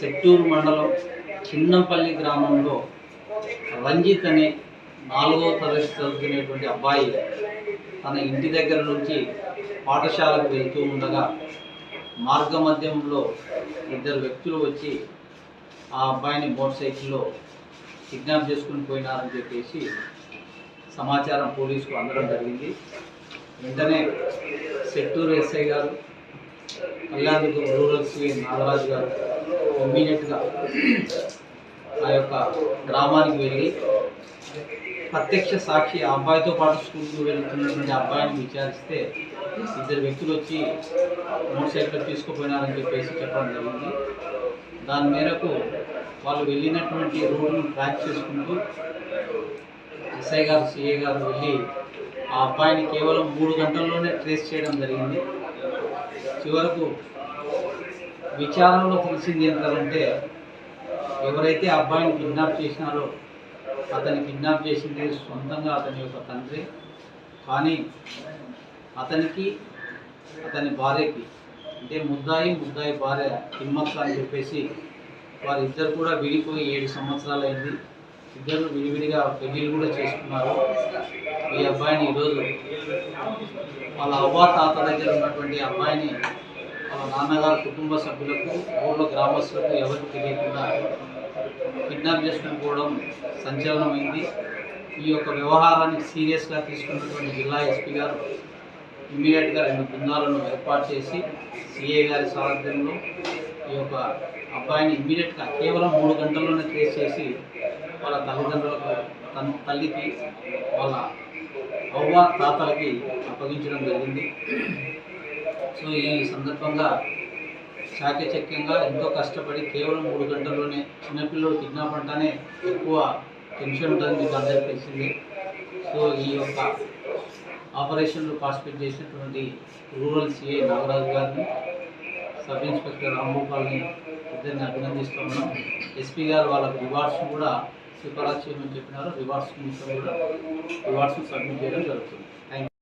సెట్టూరు మండలం చిన్నంపల్లి గ్రామంలో రంజిత్ అనే నాలుగో తరగతి చదువుకునేటువంటి అబ్బాయి తన ఇంటి దగ్గర నుంచి పాఠశాలకు వెళ్తూ ఉండగా మార్గ మధ్యంలో ఇద్దరు వ్యక్తులు వచ్చి ఆ అబ్బాయిని మోటార్ సైకిల్లో కిడ్నాప్ చేసుకుని పోయినారని చెప్పేసి సమాచారం పోలీసుకు అందడం జరిగింది. వెంటనే సెట్టూరు ఎస్ఐ గారు కళ్యాణ్ రూరల్ శ్రీ నాగరాజు గారు ఇమ్మీడియట్గా ఆ యొక్క గ్రామానికి వెళ్ళి ప్రత్యక్ష సాక్షి ఆ అబ్బాయితో పాటు స్కూల్కి వెళ్తున్నటువంటి అబ్బాయిని విచారిస్తే ఇద్దరు వ్యక్తులు వచ్చి మోటార్ సైకిల్ తీసుకుపోయినారని చెప్పేసి చెప్పడం జరిగింది. దాని మేరకు వాళ్ళు వెళ్ళినటువంటి రోడ్ను ట్రాక్ చేసుకుంటూ ఎస్ఐ గారు సిఏ గారు వెళ్ళి ఆ అబ్బాయిని కేవలం మూడు గంటల్లోనే ట్రేస్ చేయడం జరిగింది. చివరకు విచారణలో తెలిసింది ఏంటంటే ఎవరైతే అబ్బాయిని కిడ్నాప్ చేసినారో అతన్ని కిడ్నాప్ చేసింది సొంతంగా అతని యొక్క తండ్రి. కానీ అతనికి అతని భార్యకి అంటే ముద్దాయి ముద్దాయి భార్య తిమ్మక్క అని చెప్పేసి వారిద్దరు కూడా విడిపోయి ఏడు సంవత్సరాలు అయింది ఇద్దరు విడివిడిగా పెళ్ళిళ్ళు కూడా చేసుకున్నారు. ఈ అబ్బాయిని ఈరోజు వాళ్ళ అవ్వ తాత దగ్గర ఉన్నటువంటి అబ్బాయిని నాన్నగారు కుటుంబ సభ్యులకు ఊళ్ళో గ్రామస్తులకు ఎవరికి తెలియకుండా కిడ్నాప్ చేసుకుని పోవడం సంచలనమైంది. ఈ యొక్క వ్యవహారాన్ని సీరియస్గా తీసుకున్నటువంటి జిల్లా ఎస్పీ గారు ఇమీడియట్గా రెండు బృందాలను ఏర్పాటు చేసి సిఏ గారి సారథ్యంలో ఈ యొక్క అబ్బాయిని ఇమ్మీడియట్గా కేవలం మూడు గంటల్లోనే ట్రేస్ చేసి వాళ్ళ తల్లిదండ్రులకు తన తల్లికి వాళ్ళ అవ్వ తాతలకి అప్పగించడం జరిగింది. సో ఈ సందర్భంగా చాకచక్యంగా ఎంతో కష్టపడి కేవలం మూడు గంటల్లోనే చిన్నపిల్లలు కిడ్నాప్ అంటానే ఎక్కువ టెన్షన్ ఉంటుంది మీకు అందరికీ తెలిసింది. సో ఈ యొక్క ఆపరేషన్లో పార్టిసిపేట్ చేసినటువంటి రూరల్ సిఐ నాగరాజు గారిని సబ్ ఇన్స్పెక్టర్ రాంభూపాల్ని ఇద్దరిని అభినందిస్తున్నాం ఎస్పీ గారు వాళ్ళకు రివార్డ్స్ కూడా సిఫారసు చేయమని చెప్పినారు. రివార్డ్స్ కూడా రివార్డ్స్ సబ్మిట్ చేయడం జరుగుతుంది. థ్యాంక్